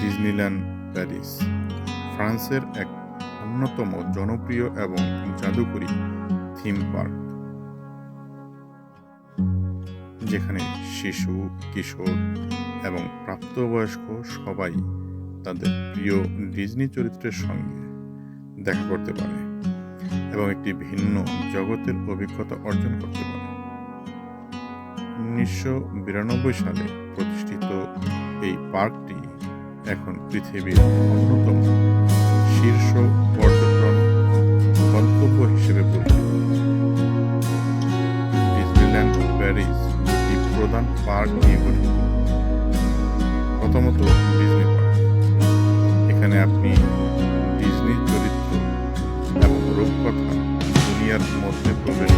Disneyland, Paris. ফ্রান্সের এক অন্যতম জনপ্রিয় এবং জাদুকরী থিম পার্ক। যেখানে শিশু, কিশোর এবং প্রাপ্তবয়স্ক সবাই তাদের প্রিয় ডিজনি চরিত্রের সঙ্গে দেখা করতে পারে এবং একটি ভিন্ন জগতের অভিজ্ঞতা অর্জন করতে পারে। উনিশশো বিরানব্বই সালে প্রতিষ্ঠিত এই পার্কটি এখন পৃথিবীর অন্যতম শীর্ষ পর্যটন গন্তব্য হিসেবে পরিচিত। ডিজনিল্যান্ড প্যারিস দুটি প্রধান পার্ক নিয়ে গঠিত। প্রথমত ডিজনি পার্ক। এখানে আপনি ডিজনি চরিত্র এবং রূপকথা দুনিয়ার মধ্যে প্রবেশ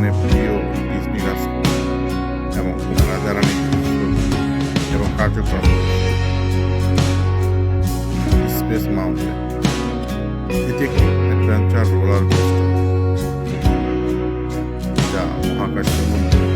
এখানে এবং ওনারা যারা এবং কার্যক্রম স্পেস মাউন্টেন এটি একটি রোলার যা মহাকাশের মধ্যে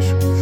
tissue.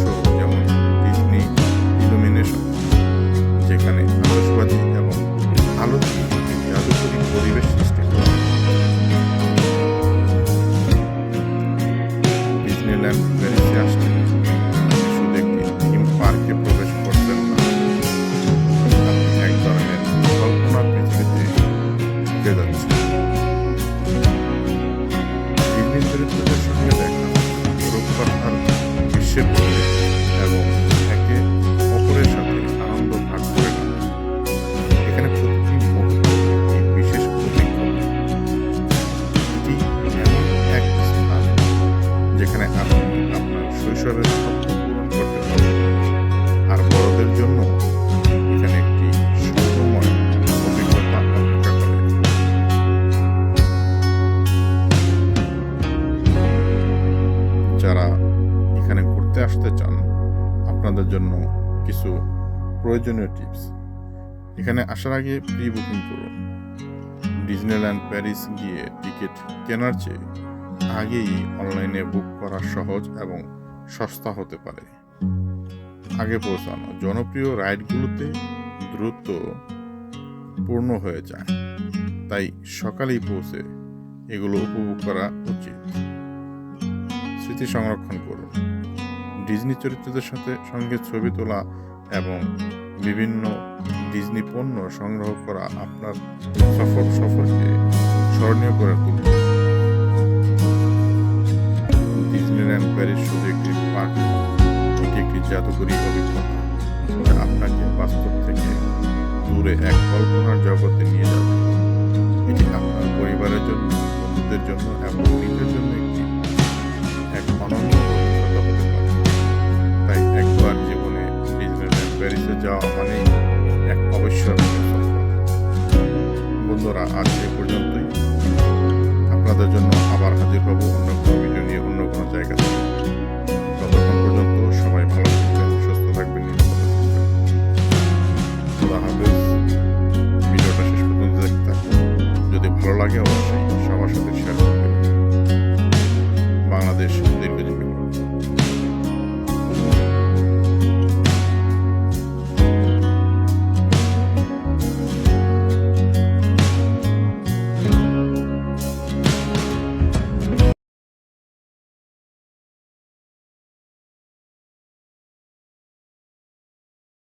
যারা এখানে ঘুরতে আসতে চান, আপনাদের জন্য কিছু প্রয়োজনীয় টিপস। এখানে আসার আগে প্রি বুকিং করুন। ডিজনিল্যান্ড, প্যারিস গিয়ে টিকিট কেনার চেয়ে আগেই অনলাইনে বুক করা সহজ এবং সস্তা হতে পারে। আগে পৌঁছানো জনপ্রিয় রাইডগুলোতে দ্রুত পূর্ণ হয়ে যায়। তাই সকালেই পৌঁছে এগুলো উপভোগ করা উচিত। স্মৃতি সংরক্ষণ করুন। ডিজনি চরিত্রদের সাথে সঙ্গে ছবি তোলা এবং বিভিন্ন ডিজনি পণ্য সংগ্রহ করা আপনার সফর সফরকে স্মরণীয় করে তুলবে ডিজনিল্যান্ড প্যারিস শুধু একটি পার্ক, এটি একটি জাদুকরী অভিজ্ঞতা আপনাকে বাস্তব থেকে দূরে এক কল্পনার জগতে নিয়ে যাবে। এটি আপনার পরিবারের জন্য, বন্ধুদের জন্য এবং নিজের জন্য যাওয়া মানে এক অবশ্যই বন্ধুরা, আজ এ পর্যন্তই। আপনাদের জন্য আবার হাজির হব অন্য কোনো ভিডিও নিয়ে অন্য কোনো জায়গা থেকে ততক্ষণ পর্যন্ত